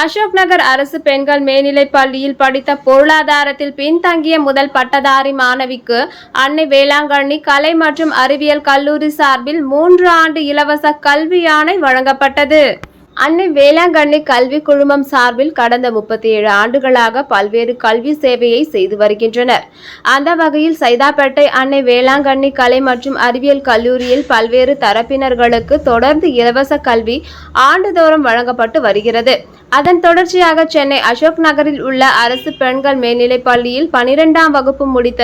அசோக் நகர் அரசு பெண்கள் மேல்நிலைப் பள்ளியில் படித்த பொருளாதாரத்தில் பின்தங்கிய முதல் பட்டதாரி மாணவிக்கு அன்னை வேளாங்கண்ணி கலை மற்றும் அறிவியல் கல்லூரி சார்பில் மூன்று ஆண்டு இலவச கல்வி யானை வழங்கப்பட்டது. அன்னை வேளாங்கண்ணி கல்வி குழுமம் சார்பில் கடந்த முப்பத்தி ஏழு ஆண்டுகளாக பல்வேறு கல்வி சேவையை செய்து வருகின்றனர். அந்த வகையில் சைதாப்பேட்டை அன்னை வேளாங்கண்ணி கலை மற்றும் அறிவியல் கல்லூரியில் பல்வேறு தரப்பினர்களுக்கு தொடர்ந்து இலவச கல்வி ஆண்டுதோறும் வழங்கப்பட்டு வருகிறது. அதன் தொடர்ச்சியாக சென்னை அசோக் நகரில் உள்ள அரசு பெண்கள் மேல்நிலைப் பள்ளியில் பனிரெண்டாம் வகுப்பு முடித்த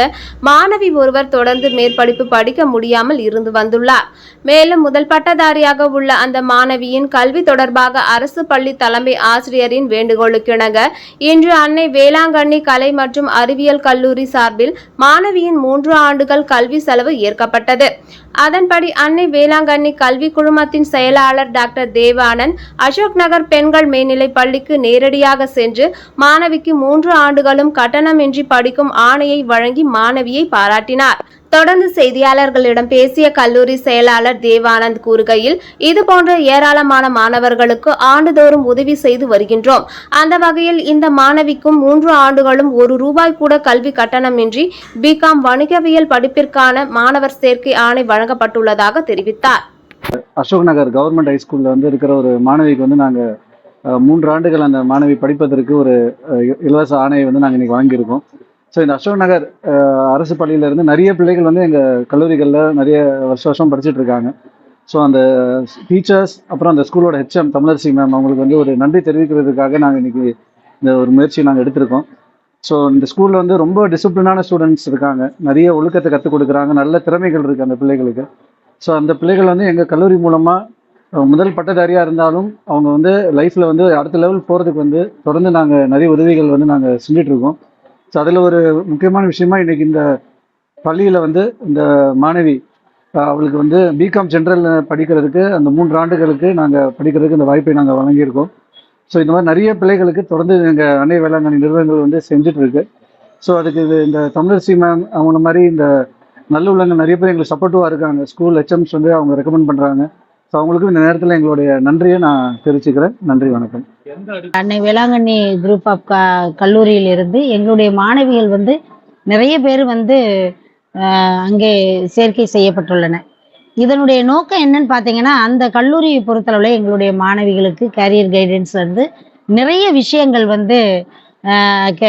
மாணவி ஒருவர் தொடர்ந்து மேற்படிப்பு படிக்க முடியாமல் இருந்து வந்துள்ளார். மேலும் முதல் பட்டதாரியாக உள்ள அந்த மாணவியின் கல்வி தொடர்பாக அரசு பள்ளி தலைமை ஆசிரியரின் வேண்டுகோளுக்கிணங்க இன்று அன்னை வேளாங்கண்ணி கலை மற்றும் அறிவியல் கல்லூரி சார்பில் மாணவியின் மூன்று ஆண்டுகள் கல்வி செலவு ஏற்கப்பட்டது. அதன்படி அன்னை வேளாங்கண்ணி கல்வி குழுமத்தின் செயலாளர் டாக்டர் தேவானந்த் அசோக் நகர் பெண்கள் மேல்நிலைப் பள்ளிக்கு நேரடியாக சென்று மாணவிக்கு மூன்று ஆண்டுகளும் கட்டணமின்றி படிக்கும் ஆணையை வழங்கி மாணவியை பாராட்டினார். தொடர்ந்து செய்தியாளர்களிடம் பேசிய கல்லூரி செயலாளர் தேவானந்த் கூறுகையில் இதுபோன்ற ஏராளமான மாணவர்களுக்கு ஆண்டுதோறும் உதவி செய்து வருகின்றோம். அந்த வகையில் இந்த மாணவிக்கும் மூன்று ஆண்டுகளும் ஒரு ரூபாய் கூட கல்வி கட்டணமின்றி பிகாம் வணிகவியல் படிப்பிற்கான மாணவர் சேர்க்கை ஆணை வழங்கப்பட்டுள்ளதாக தெரிவித்தார். அசோக் நகர் கவர்மெண்ட் ஹைஸ்கூலில் வந்து இருக்கிற ஒரு மாணவிக்கு வந்து நாங்கள் மூன்று ஆண்டுகள் அந்த மாணவி படிப்பதற்கு ஒரு இ- இலவச ஆணையை வந்து நாங்கள் இன்றைக்கி வாங்கியிருக்கோம். ஸோ இந்த அசோக் நகர் அரசு பள்ளியிலேருந்து நிறைய பிள்ளைகள் வந்து எங்கள் கல்லூரிகளில் நிறைய வருஷ வருஷம் படிச்சுட்டு இருக்காங்க. ஸோ அந்த டீச்சர்ஸ் அப்புறம் அந்த ஸ்கூலோட ஹெச்எம் தமிழரசி மேம் அவங்களுக்கு வந்து ஒரு நன்றி தெரிவிக்கிறதுக்காக நாங்கள் இன்றைக்கி இந்த ஒரு முயற்சியை நாங்கள் எடுத்திருக்கோம். ஸோ இந்த ஸ்கூலில் வந்து ரொம்ப டிசிப்ளினான ஸ்டூடெண்ட்ஸ் இருக்காங்க. நிறைய ஒழுக்கத்தை கற்றுக் கொடுக்குறாங்க. நல்ல திறமைகள் இருக்குது அந்த பிள்ளைகளுக்கு. ஸோ அந்த பிள்ளைகள் வந்து எங்கள் கல்லூரி மூலமாக முதல் பட்டதாரியாக இருந்தாலும் அவங்க வந்து லைஃப்பில் வந்து அடுத்த லெவல் போகிறதுக்கு வந்து தொடர்ந்து நாங்கள் நிறைய உதவிகள் வந்து நாங்கள் செஞ்சுட்டு இருக்கோம். ஸோ அதில் ஒரு முக்கியமான விஷயமா இன்றைக்கி இந்த பள்ளியில் வந்து இந்த மாணவி அவளுக்கு வந்து பிகாம் ஜென்ரல் படிக்கிறதுக்கு அந்த மூன்று ஆண்டுகளுக்கு நாங்கள் படிக்கிறதுக்கு இந்த வாய்ப்பை நாங்கள் வழங்கியிருக்கோம். ஸோ இந்த மாதிரி நிறைய பிள்ளைகளுக்கு தொடர்ந்து எங்கள் அன்னை வேளாங்கண்ணி நிறுவனங்கள் வந்து செஞ்சுட்டு ஸோ அதுக்கு இது இந்த தமிழரசி மேம் அவங்க மாதிரி இந்த நல்ல உள்ளங்கள் நிறைய பேர் எங்களுக்கு சப்போர்ட்டிவாக இருக்காங்க. ஸ்கூல் ஹெச்எம்ஸ் வந்து அவங்க ரெக்கமெண்ட் பண்ணுறாங்க ஸோ அவங்களுக்கு இந்த நேரத்தில் எங்களுடைய நன்றியை நான் தெரிவிச்சுக்கிறேன். நன்றி வணக்கம். அன்னை வேளாங்கண்ணி குரூப் ஆஃப் க கல்லூரியிலிருந்து எங்களுடைய மாணவிகள் வந்து நிறைய பேர் வந்து அங்கே சேர்க்கை செய்யப்பட்டுள்ளன. இதனுடைய நோக்கம் என்னன்னு பார்த்தீங்கன்னா அந்த கல்லூரியை பொறுத்தளவில் எங்களுடைய மாணவிகளுக்கு கேரியர் கைடன்ஸ் வந்து நிறைய விஷயங்கள் வந்து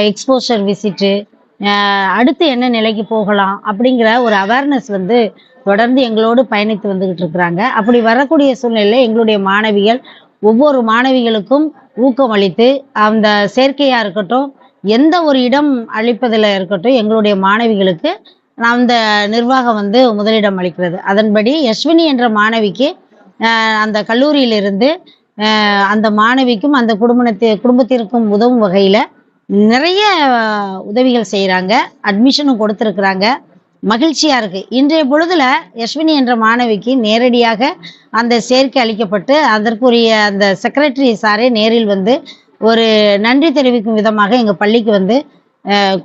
எக்ஸ்போஷர் விசிட்டு அடுத்து என்ன நிலைக்கு போகலாம் அப்படிங்கிற ஒரு அவேர்னஸ் வந்து தொடர்ந்து எங்களோடு பயணித்து வந்துகிட்டு இருக்கிறாங்க. அப்படி வரக்கூடிய சூழ்நிலையில் எங்களுடைய மாணவிகள் ஒவ்வொரு மாணவிகளுக்கும் ஊக்கம் அளித்து அந்த சேர்க்கையாக இருக்கட்டும் எந்த ஒரு இடம் அளிப்பதில் இருக்கட்டும் எங்களுடைய மாணவிகளுக்கு அந்த நிர்வாகம் வந்து முதலிடம் அளிக்கிறது. அதன்படி யஸ்வினி என்ற மாணவிக்கு அந்த கல்லூரியிலிருந்து அந்த மாணவிக்கும் அந்த குடும்பத்தை குடும்பத்திற்கும் உதவும் வகையில் நிறைய உதவிகள் செய்கிறாங்க அட்மிஷனும் கொடுத்துருக்குறாங்க. மகிழ்ச்சியா இருக்கு. இன்றைய பொழுதுல யஸ்வினி என்ற மாணவிக்கு நேரடியாக அந்த சேர்க்கை அளிக்கப்பட்டு அதற்குரிய அந்த செக்ரட்டரி சாரே நேரில் வந்து ஒரு நன்றி தெரிவிக்கும் விதமாக எங்க பள்ளிக்கு வந்து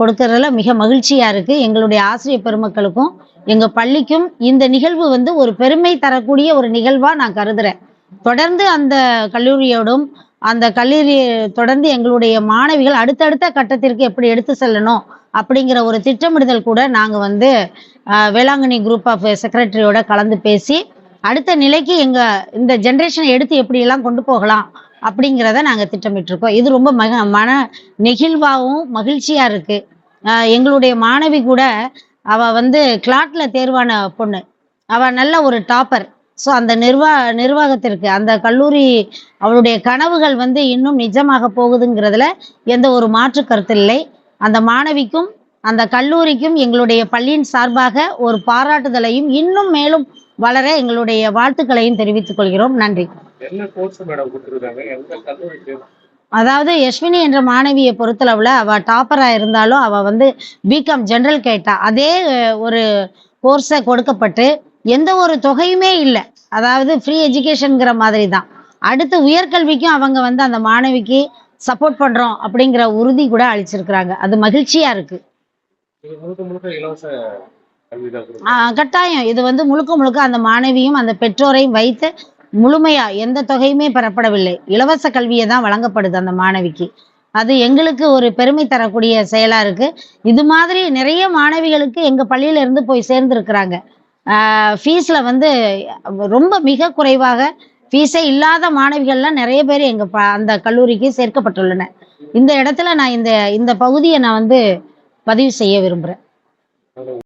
கொடுக்கறதுல மிக மகிழ்ச்சியா இருக்கு. எங்களுடைய ஆசிரியர் பெருமக்களுக்கும் எங்க பள்ளிக்கும் இந்த நிகழ்வு வந்து ஒரு பெருமை தரக்கூடிய ஒரு நிகழ்வா நான் கருதுறேன். தொடர்ந்து அந்த கல்லூரியோடும் அந்த கல்லூரி தொடர்ந்து எங்களுடைய மாணவிகள் அடுத்தடுத்த கட்டத்திற்கு எப்படி எடுத்து செல்லணும் அப்படிங்கிற ஒரு திட்டமிடுதல் கூட நாங்கள் வந்து வேளாங்கண்ணி குரூப் ஆஃப் செக்ரட்டரியோட கலந்து பேசி அடுத்த நிலைக்கு எங்க இந்த ஜென்ரேஷனை எடுத்து எப்படியெல்லாம் கொண்டு போகலாம் அப்படிங்கிறத நாங்கள் திட்டமிட்டிருக்கோம். இது ரொம்ப மக மன நெகிழ்வாகவும் மகிழ்ச்சியா இருக்கு. எங்களுடைய மாணவி கூட அவ வந்து கிளாட்ல தேர்வான பொண்ணு. அவ நல்ல ஒரு டாப்பர் ஸோ அந்த நிர்வா நிர்வாகத்திற்கு அந்த கல்லூரி அவளுடைய கனவுகள் வந்து இன்னும் நிஜமாக போகுதுங்கிறதுல எந்த ஒரு மாற்று கருத்து இல்லை. அந்த மாணவிக்கும் அந்த கல்லூரிக்கும் எங்களுடைய பள்ளியின் சார்பாக ஒரு பாராட்டுதலையும் இன்னும் மேலும் வளர எங்களுடைய வாழ்த்துக்களையும் தெரிவித்துக் கொள்கிறோம். நன்றி. அதாவது யஸ்வினி என்ற மாணவியை பொறுத்தளவுல அவ டாப்பரா இருந்தாலும் அவ வந்து பிகாம் ஜெனரல் கேட்டா அதே ஒரு கோர்ஸை கொடுக்கப்பட்டு எந்த ஒரு தொகையுமே இல்லை. அதாவது ஃப்ரீ எஜுகேஷன்ங்கிற மாதிரி தான் அடுத்து உயர்கல்விக்கும் அவங்க வந்து அந்த மாணவிக்கு சப்போர்ட் பண்றோம் அப்படிங்கிற உறுதி கூட அளிச்சிருக்கிறாங்க. அது மகிழ்ச்சியா இருக்கு. கட்டாயம். இது வந்து முழுக்க முழுக்க அந்த மாணவியும் அந்த பெற்றோரையும் வைத்து முழுமையா எந்த தொகையுமே பெறப்படவில்லை. இலவச கல்வியை தான் வழங்கப்படுது அந்த மாணவிக்கு. அது எங்களுக்கு ஒரு பெருமை தரக்கூடிய செயலா இருக்கு. இது மாதிரி நிறைய மாணவிகளுக்கு எங்க பள்ளியில இருந்து போய் சேர்ந்திருக்கிறாங்க. ஃபீஸில் வந்து ரொம்ப மிக குறைவாக ஃபீஸே இல்லாத மாணவிகள்லாம் நிறைய பேர் எங்கள் ப- அந்த கல்லூரிக்கு சேர்க்கப்பட்டுள்ளன இந்த இடத்துல நான் இந்த இந்த பகுதியை நான் வந்து பதிவு செய்ய விரும்புகிறேன்